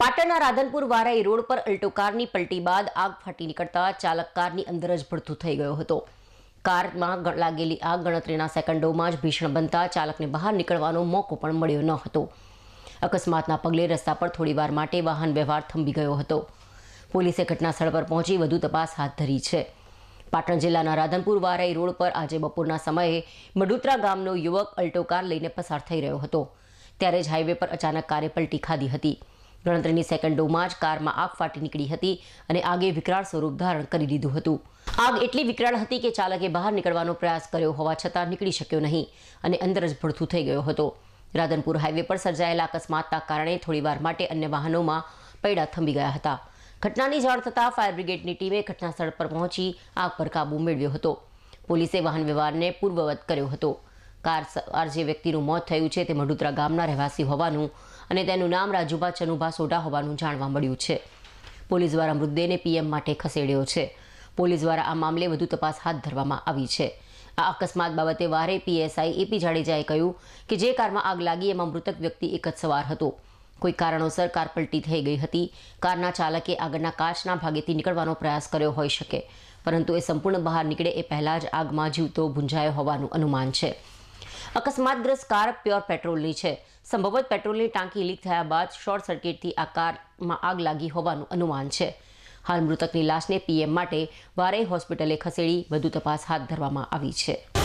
પાટણના રાધનપુર વારાઈ રોડ પર અલ્ટો કારની પલટી બાદ આગ ફાટી નીકળતા ચાલક કારની અંદર જ ભડથું થઈ ગયો હતો. કારમાં લાગેલી આગ ગણતરીના સેકન્ડોમાં જ ભીષણ બનતા ચાલકને બહાર નીકળવાનો મોકો પણ મળ્યો ન હતો. અકસ્માતના પગલે રસ્તા પર થોડીવાર માટે વાહન વ્યવહાર થંભી ગયો હતો. પોલીસે ઘટના સ્થળ પર પહોંચી વધુ તપાસ હાથ ધરી છે. પાટણ જિલ્લાના રાધનપુર વારાઈ રોડ પર આજે બપોરના સમયે મડુત્રા ગામનો યુવક અલ્ટો કાર લઈને પસાર થઈ રહ્યો હતો. ત્યારે જ હાઈવે પર અચાનક કારે પલટી ખાધી હતી. ગણતરીની સેકન્ડોમાં જ કારમાં આગ ફાટી નીકળી હતી અને આગે વિકરાળ સ્વરૂપ ધારણ કરી લીધું હતું. આગ એટલી વિકરાળ હતી કે ચાલકે બહાર નીકળવાનો પ્રયાસ કર્યો હોવા છતાં નીકળી શક્યો નહીં અને અંદર જ ભડથું થઈ ગયો હતો. રાધનપુર હાઈવે પર સર્જાયેલા અકસ્માતના કારણે થોડીવાર માટે અન્ય વાહનોમાં પૈડા થંભી ગયા હતા. ઘટનાની જાણ થતાં ફાયર બ્રિગેડની ટીમે ઘટના સ્થળ પર પહોંચી આગ પર કાબૂ મેળવ્યો હતો. પોલીસે વાહન વ્યવહારને પૂર્વવત કર્યો હતો. કાર સવાર જે વ્યક્તિનું મોત થયું છે તે મઢુત્રા ગામના રહેવાસી હોવાનું અને તેનું નામ રાજુભા ચનુભા સોઢા હોવાનું જાણવા મળ્યું છે. પોલીસ દ્વારા મૃતદેહને પીએમ માટે ખસેડ્યો છે. પોલીસ દ્વારા આ મામલે વધુ તપાસ હાથ ધરવામાં આવી છે. આ અકસ્માત બાબતે વારે પીએસઆઈ એપી જાડેજાએ કહ્યું કે જે કારમાં આગ લાગી એમાં મૃતક વ્યક્તિ એક જ સવાર હતો. કોઈ કારણોસર કાર પલટી થઈ ગઈ હતી. કારના ચાલકે આગળના કાચના ભાગેથી નીકળવાનો પ્રયાસ કર્યો હોઈ શકે, પરંતુ એ સંપૂર્ણ બહાર નીકળે એ પહેલાં જ આગમાં જીવતો ભૂંજાયો હોવાનું અનુમાન છે. અકસ્માતગ્રસ્ત કાર પ્યોર પેટ્રોલની છે. સંભવત પેટ્રોલની ટાંકી લીક થયા બાદ શોર્ટ સર્કિટથી આ કારમાં આગ લાગી હોવાનું અનુમાન છે. હાલ મૃતકની લાશને પીએમ માટે વારે હોસ્પિટલે ખસેડી વધુ તપાસ હાથ ધરવામાં આવી છે.